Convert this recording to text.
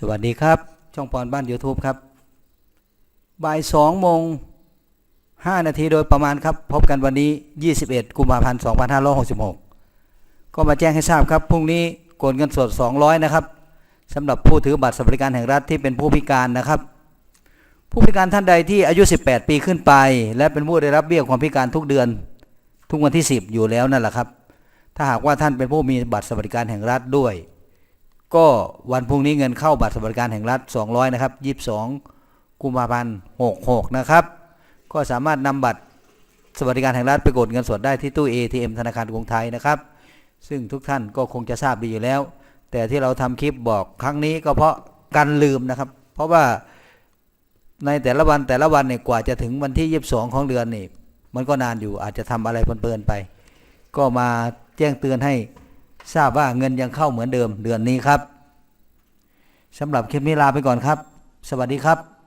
สวัสดีครับ ช่องปอนบ้าน YouTube ครับ บ่ายสองโมงห้านาทีโดยประมาณครับ พบกันวันนี้ 21 กุมภาพันธ์ 2566 ก็มาแจ้งให้ทราบครับ พรุ่งนี้โกนเงินสด 200 นะครับสำหรับผู้ถือบัตรสวัสดิการแห่งรัฐที่เป็นผู้พิการนะครับ ผู้พิการท่านใดที่อายุ 18 ปีขึ้นไป และเป็นผู้ได้รับเบี้ยความพิการทุกเดือน ทุกวันที่ 10 อยู่แล้วนั่นแหละครับ ถ้าหากว่าท่านเป็นผู้มีบัตรสวัสดิการแห่งรัฐด้วย ก็วันพรุ่งนี้เงินเข้าบัตรสวัสดิการแห่งรัฐ 200 นะครับ 22 กุมภาพันธ์ 66 นะครับ ก็สามารถนำบัตรสวัสดิการแห่งรัฐไปกดเงินสดได้ที่ตู้ ATM ธนาคารกรุงไทยนะครับ ซึ่งทุกท่านก็คงจะทราบดีอยู่แล้ว แต่ที่เราทำคลิปบอกครั้งนี้ก็เพราะกันลืมนะครับ เพราะว่าในแต่ละวันแต่ละวันเนี่ยกว่าจะถึงวันที่ 22 ของเดือนนี่มันก็นานอยู่อาจจะทำอะไรเพลินๆไป ก็มาแจ้งเตือนให้ ทราบว่าเงินยังเข้าเหมือนเดิมเดือนนี้ครับสำหรับคลิปนี้ลาไปก่อนครับ สวัสดีครับ